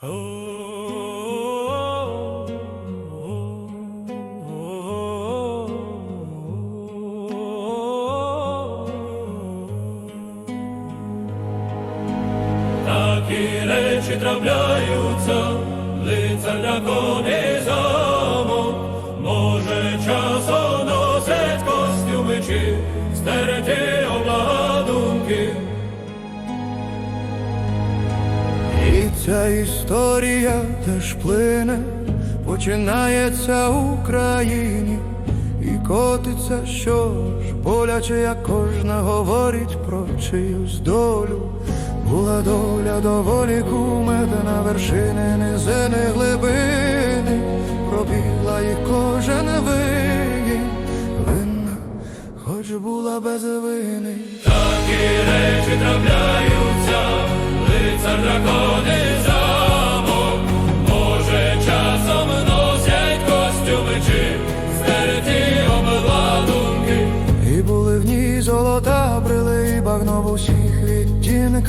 Такі речі трапляються, лицар дракон і ця історія теж плине, починається в Україні і котиться, що ж боляче, як кожна говорить про чиюсь долю. Була доля доволі кумедна вершини низини глибини, пробігла і кожен вигін, винна, хоч була без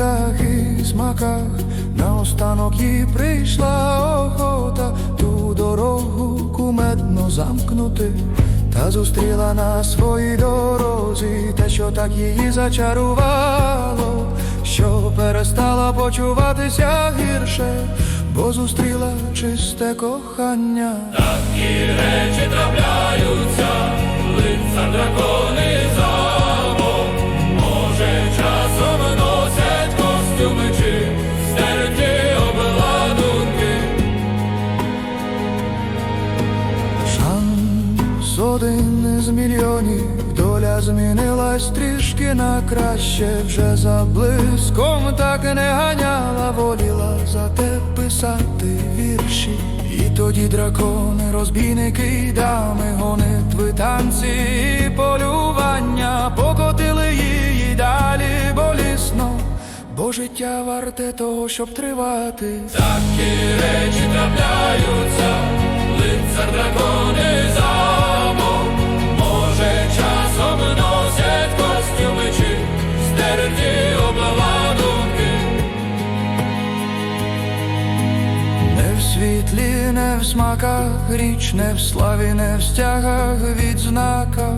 і смаках. Наостанок їй прийшла охота ту дорогу кумедно замкнути. Та зустріла на своїй дорозі те, що так її зачарувало, що перестала почуватися гірше, бо зустріла чисте кохання. Такі речі Шанс один із мільйонів, доля змінилась трішки на краще, вже за блиском так не ганяла, воліла за те писати вірші. І тоді дракони, розбійники дами, гонитви, танці і полювання покотили її далі болісно, бо життя варте того, щоб тривати. Такі речі трапляються, стереті обладунки. Не в світлі, не в смаках, річ не в славі, не в стягах, відзнаках,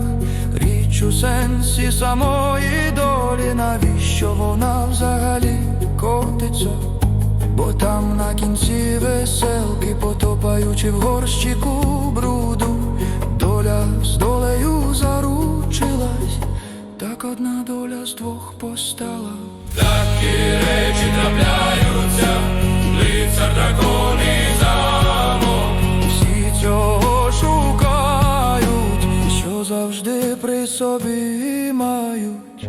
річ у сенсі самої долі, навіщо вона взагалі котиться? Бо там на кінці веселки, потопаючи в горщику бруду, доля з долею заручилась, так одна доля з двох постала. Такі речі трапляються, лицар дракон і замок. Всі цього шукають, що завжди при собі мають.